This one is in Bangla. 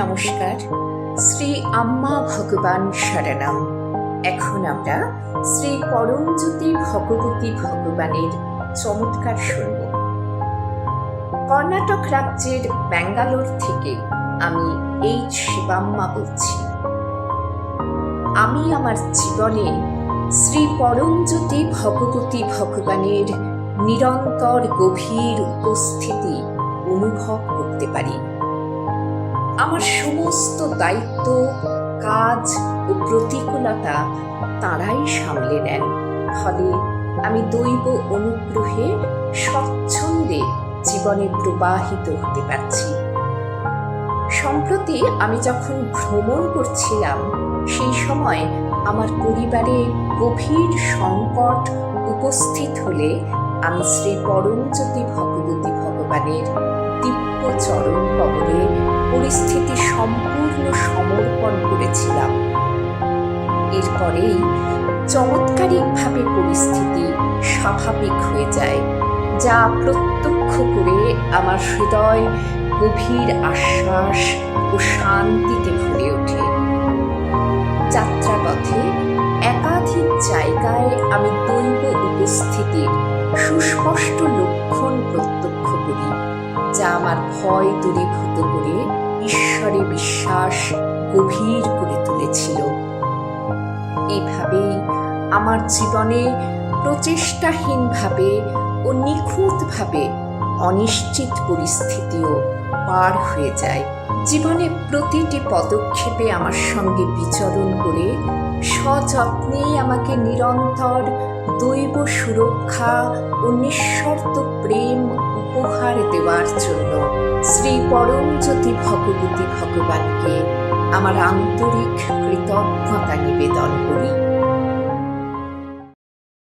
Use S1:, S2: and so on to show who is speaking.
S1: নমস্কার। শ্রী আম্মা ভগবান সারানাম এখন আমরা শ্রী পরমজ্যোতি ভগবতী ভগবানের চমৎকার শুনব। কর্ণাটক রাজ্যের ব্যাঙ্গালোর থেকে আমি এইচ শিবাম্মা বলছি। আমি আমার জীবনে শ্রী পরমজ্যোতি ভগবতী ভগবানের নিরন্তর গভীর উপস্থিতি অনুভব করতে পারি। আমার সমস্ত দায়িত্ব, কাজ ও প্রতিকূলতা তারাই সামলে নেন। ফলে আমি দৈব অনুগ্রহে স্বচ্ছন্দে জীবনে প্রবাহিত হতে পারছি। সম্প্রতি আমি যখন ভ্রমণ করছিলাম, সেই সময় আমার পরিবারে গভীর সংকট উপস্থিত হলে আমি শ্রী পরমজ্যোতি ভগবতী ভগবানের দিব্য চরণ কবরে পরিস্থিতি সমর্পণ করেছিলাম। এরপরেই চমৎকারিকভাবে পরিস্থিতি স্বাভাবিক হয়ে যায়, যা প্রত্যক্ষ করে আমার হৃদয় গভীর আশ্বাস ও শান্তিতে ভরে ওঠে। যাত্রাপথে একাধিক জায়গায় আমি দৈব উপস্থিতির সুস্পষ্ট লক্ষণ প্রত্যক্ষ করি। যা আমার ভয় দূরীভূত করে ঈশ্বরে বিশ্বাস গভীর করে তুলেছিল। এইভাবেই আমার জীবনে প্রচেষ্টাহীনভাবে ও নিখুঁতভাবে অনিশ্চিত পরিস্থিতিও পার হয়ে যায়। জীবনে প্রতিটি পদক্ষেপে আমার সঙ্গে বিচরণ করে সযত্নেই আমাকে নিরন্তর দৈব সুরক্ষা ও নিঃশর্ত প্রেম দেওয়ার জন্য শ্রী পরমজ্যোতি ভগবতী ভগবানকে আমার আন্তরিক কৃতজ্ঞতা নিবেদন করি।